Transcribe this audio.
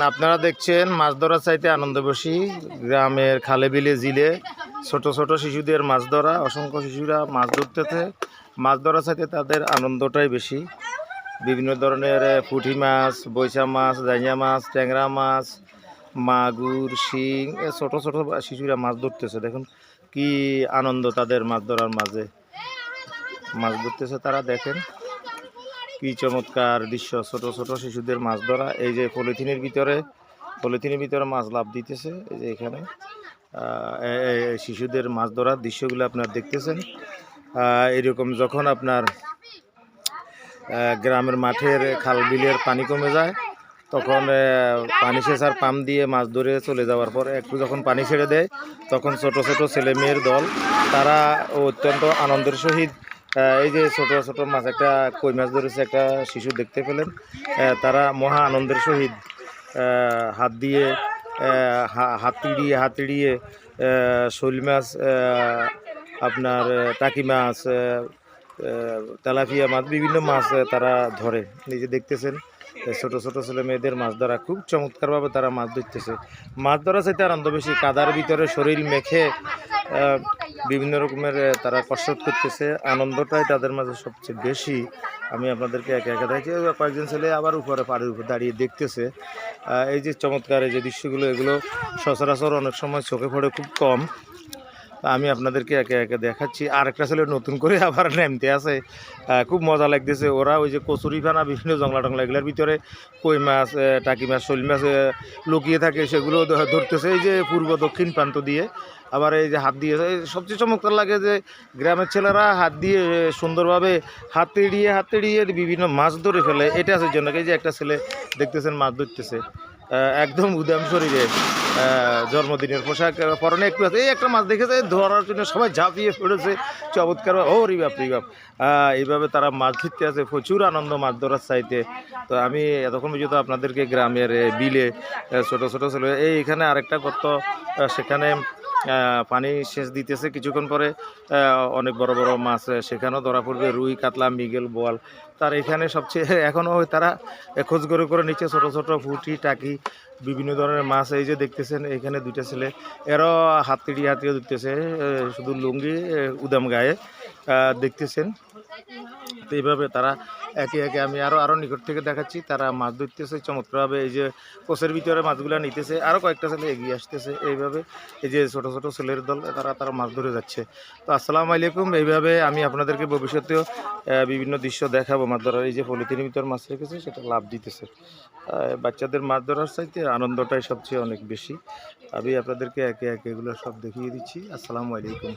আপনারা দেখছেন মাছ ধরার চাইতে আনন্দ বেশি। গ্রামের খালে বিলে জিলে ছোট ছোট শিশুদের মাছ ধরা, অসংখ্য শিশুরা মাছ ধরতেছে। মাছ ধরার চাইতে তাদের আনন্দটাই বেশি। বিভিন্ন ধরনের পুঁটি মাছ, বৈশা মাছ জাইয়া মাছ, ট্যাংরা মাছ, মাগুর, শিং, এ, ছোট ছোট শিশুরা মাছ ধরতেছে। দেখুন কি আনন্দ তাদের মাছ ধরার মাঝে। মাছ ধরতেছে তারা, দেখেন। কি চমৎকার দৃশ্য, ছোট ছোট শিশুদের মাছ ধরা। এই যে পলিথিনের ভিতরে পলিথিনের ভিতরে মাছ লাভ দিতেছে, এই যে এখানে। শিশুদের মাছ ধরার দৃশ্যগুলো আপনার দেখতেছেন। এরকম যখন আপনার গ্রামের মাঠের খাল বিলের পানি কমে যায়, তখন পানি সেচার পাম্প দিয়ে মাছ ধরে চলে যাওয়ার পর একটু যখন পানি ছেড়ে দেয়, তখন ছোট ছোট ছেলে মেয়ের দল, তারা অত্যন্ত আনন্দের সহিত এই যে ছোট ছোট মাছ একটা কই মাছ ধরেছে একটা শিশু দেখতে পেলেন। তারা মহা আনন্দের সহিত হাত দিয়ে আহ, হা- হাত তিড়িয়ে হাত তিড়িয়ে শৈল মাছ আপনার টাকি মাছ তেলাপিয়া মাছ বিভিন্ন মাছ তারা ধরে। নিজে দেখতেছেন ছোট ছোট ছেলে মেয়েদের মাছ ধরা খুব চমৎকারভাবে তারা মাছ ধরতেছে। মাছ ধরা চাইতে আনন্দ বেশি কাদার ভিতরে শরীর মেখে বিভিন্ন রকমের তারা কসরত করতেছে। আনন্দটাই তাদের মাঝে সবচেয়ে বেশি। আমি আপনাদেরকে একে একা দেখি। কয়েকজন ছেলে আবার উপরে, পাড়ের উপর দাঁড়িয়ে দেখতেছে। এই যে চমৎকার এই যে দৃশ্যগুলো, এগুলো সচরাচর অনেক সময় চোখে পড়ে খুব কম। আমি আপনাদেরকে একে একে দেখাচ্ছি। আর একটা ছেলে নতুন করে আবার নামতে আছে। খুব মজা লাগতেছে। ওরা ওই যে কচুরি ফানা বিভিন্ন জংলা টংলা এগুলোর ভিতরে কই মাছ টাকি মাছ, শৈল মাছ লুকিয়ে থাকে, সেগুলো ধরতেছে। এই যে পূর্ব দক্ষিণ প্রান্ত দিয়ে আবার এই যে হাত দিয়ে সবচেয়ে চমৎকার লাগে যে গ্রামের ছেলেরা হাত দিয়ে সুন্দরভাবে হাত এড়িয়ে হাত এড়িয়ে বিভিন্ন মাছ ধরে ফেলে। এটা আছে জন্য এই যে একটা ছেলে দেখতেছেন মাছ ধরতেছে। একদম উদাম শরীরে। জন্মদিনের পোশাক পরনে একটু আছে। এই একটা মাছ দেখেছে ধরার জন্য সবাই ঝাঁপিয়ে পড়েছে। চমৎকার ও রিবাপ রিবাপ এইভাবে তারা মাছ ধরতে আছে প্রচুর আনন্দ মাছ ধরার চাইতে। তো আমি এতক্ষণ পর্যন্ত আপনাদেরকে গ্রামের বিলে ছোটো, ছোট ছেলে এই এখানে আরেকটা গর্ত সেখানে পানি সেচ দিতেছে। কিছুক্ষণ পরে অনেক বড় বড় মাছ সেখানেও ধরা পড়বে। রুই, কাতলা, মিগেল, বোয়াল। তার এখানে সবচেয়ে এখনও তারা খোঁজ করে করে নিচে ছোট ছোট ফুটি টাকি, বিভিন্ন ধরনের মাছ। এই যে দেখতেছেন, এখানে দুইটা ছেলে। এরও হাত তিড়িয়ে হাত দেখতেছে শুধু লুঙ্গি উদাম গায়ে। দেখতেছেন। তো এইভাবে তারা একে একে আমি আরও আরও নিকট থেকে দেখাচ্ছি। তারা মাছ ধরতেছে, চমৎকারভাবে এই যে কোষের ভিতরে মাছগুলো নিতেছে আরও কয়েকটা ছেলে এগিয়ে আসতেছে। এইভাবে এই যে ছোট ছোট ছেলের দল, তারা তারা মাছ ধরে যাচ্ছে। তো আসসালামু আলাইকুম। এইভাবে আমি আপনাদেরকে ভবিষ্যতেও বিভিন্ন দৃশ্য দেখাবো। মাছ ধরার এই যে পলিথিনের ভিতর মাছ রেখেছে, সেটা লাভ দিতেছে। বাচ্চাদের মাছ ধরার চাইতে আনন্দটাই সবচেয়ে অনেক বেশি। আমি আপনাদেরকে একে একে এগুলো সব দেখিয়ে দিচ্ছি। আসসালামু আলাইকুম।